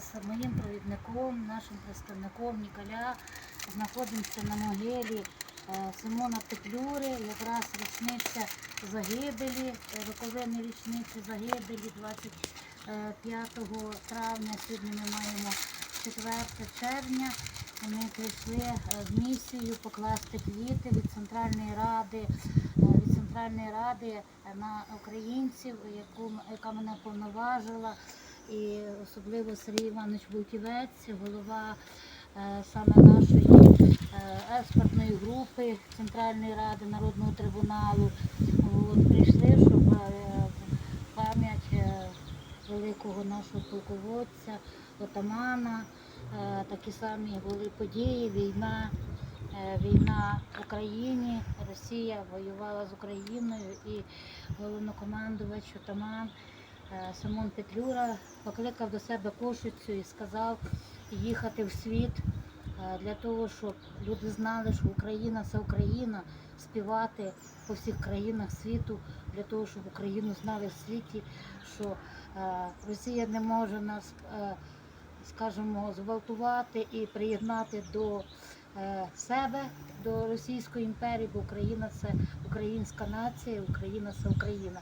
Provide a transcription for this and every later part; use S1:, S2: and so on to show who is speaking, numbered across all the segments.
S1: з моїм провідником, нашим представником Ніколя знаходимося на могилі е, Симона Петлюри, якраз річниця загибелі, е, роковини річниці загибелі 25 травня. Сьогодні ми маємо 4 червня. Ми прийшли е, в місію покласти квіти від Центральної Ради, е, від Центральної Ради е, на українців, яку, яка мене повноважила, і особливо Сергій Іванович Буйтівець, голова е, саме нашої е, експертної групи Центральної Ради Народного трибуналу. От, прийшли, щоб е, пам'ять великого нашого полководця, отамана. Такі самі були події, війна, війна в Україні, Росія воювала з Україною і головнокомандувач отаман Симон Петлюра покликав до себе Кошицю і сказав їхати в світ е, для того, щоб люди знали, що Україна це Україна, співати по всіх країнах світу, для того, щоб Україну знали в світі, що е, Росія не може нас. е, скажімо, зґвалтувати і приєднати до е, себе, до Російської імперії, бо Україна це українська нація, Україна це Україна.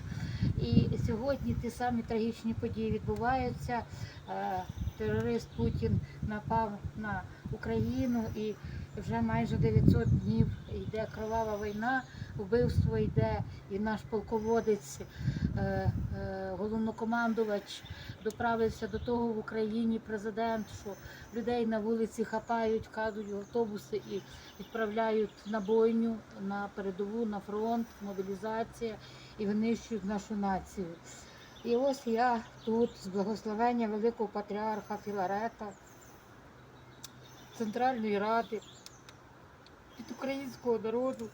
S1: І сьогодні ті самі трагічні події відбуваються. Е, Терорист Путін напав на Україну і вже майже 900 днів йде кровава війна, вбивство йде, і наш полководець, е, е, головнокомандувач доправився до того в Україні президент, що людей на вулиці хапають, крадуть в автобуси і відправляють на бойню, на передову, на фронт, мобілізація і винищують нашу націю. І ось я тут з благословення великого патріарха Філарета, Центральної Ради, від українського народу.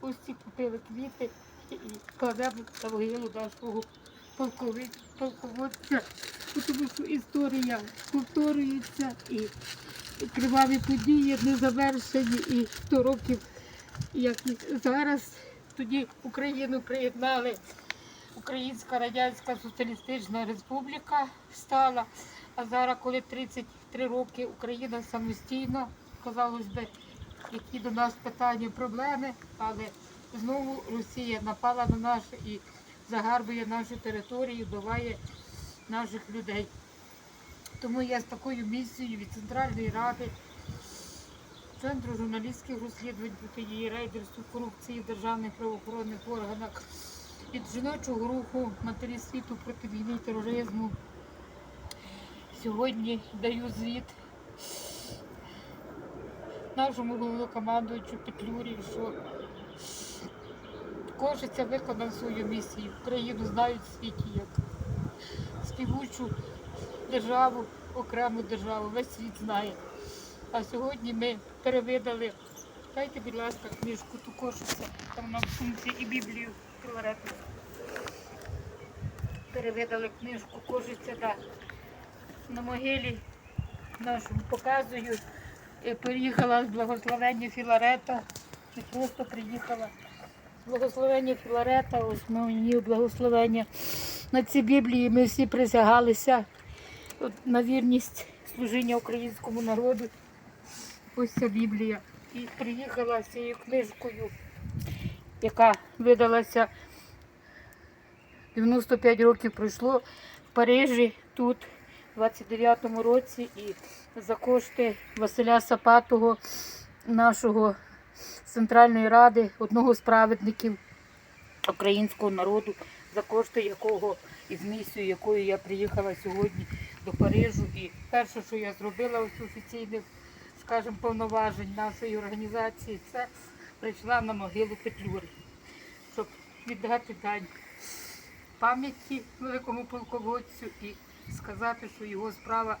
S1: Ось ці купили квіти і кладемо на могилу нашого полкови- полководця, тому що історія повторюється і криваві події не завершені і 100 років, як і зараз. Тоді Україну приєднали Українська Радянська Соціалістична Республіка стала. А зараз, коли 33 роки Україна самостійна, казалось би, які до нас питання, проблеми, але знову Росія напала на нас і загарбує нашу територію, вбиває наших людей. Тому я з такою місією від Центральної Ради, Центру журналістських розслідувань проти її рейдерству, корупції в державних правоохоронних органах, від жіночого руху матері світу проти війни і тероризму. Сьогодні даю звіт нашому головнокомандуючу Петлюрі, що Кожиця виконав свою місію. Україну знають в світі як співучу державу, окрему державу, весь світ знає. А сьогодні ми перевидали, дайте, будь ласка, книжку ту кошиця, там на сумці і Біблію Філарету. Перевидали книжку Кожиця, да. на могилі нашому показую. Е, Приїхала з благословення Філарета, і просто приїхала. Благословення Філарета, ось мені благословення на цій Біблії. Ми всі присягалися на вірність служіння українському народу. Ось ця Біблія. І приїхала з цією книжкою, яка видалася 95 років пройшло в Парижі тут, в 29-му році, і за кошти Василя Сапатого, нашого Центральної Ради, одного з праведників українського народу, за кошти якого і з місією, якою я приїхала сьогодні до Парижу. І перше, що я зробила ось офіційних, скажімо, повноважень нашої організації, це прийшла на могилу Петлюри, щоб віддати дань пам'яті великому полководцю і сказати, що його справа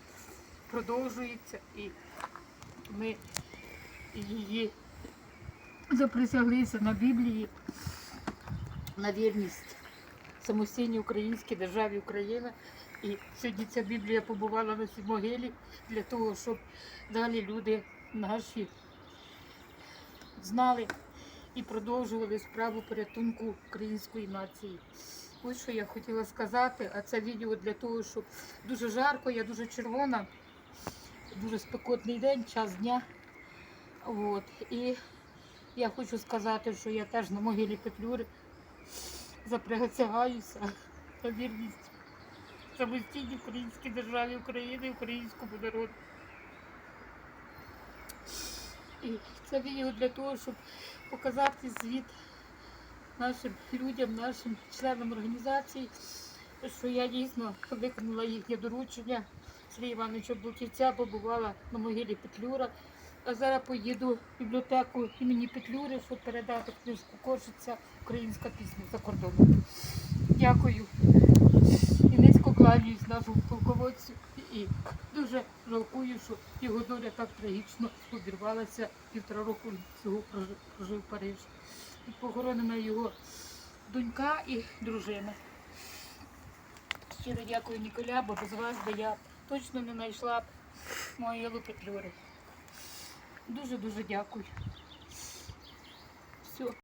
S1: продовжується і ми її заприсяглися на Біблії на вірність самостійній українській державі Україна. І сьогодні ця Біблія побувала на цій могилі для того, щоб далі люди наші знали і продовжували справу порятунку української нації.
S2: Ось що я хотіла сказати, а це відео для того, щоб дуже жарко, я дуже червона, дуже спекотний день, час дня. От. І я хочу сказати, що я теж на могилі Петлюри запрягаюся на вірність самостійній українській державі України, українському народу. І це відео для того, щоб показати звіт нашим людям, нашим членам організації, що я дійсно виконала їхнє доручення. Сергія Івановича Блуківця побувала на могилі Петлюра. А зараз поїду в бібліотеку імені Петлюри, щоб передати книжку Кошиця Українська пісня за кордоном. Дякую. І низько кланяюсь нашому полководцю. І дуже жалкую, що його доля так трагічно обірвалася. Півтора року всього прожив, в Тут похоронена його донька і дружина. Щиро дякую Ніколя, бо без вас би я точно не знайшла могилу Петлюри. Дуже-дуже дякую.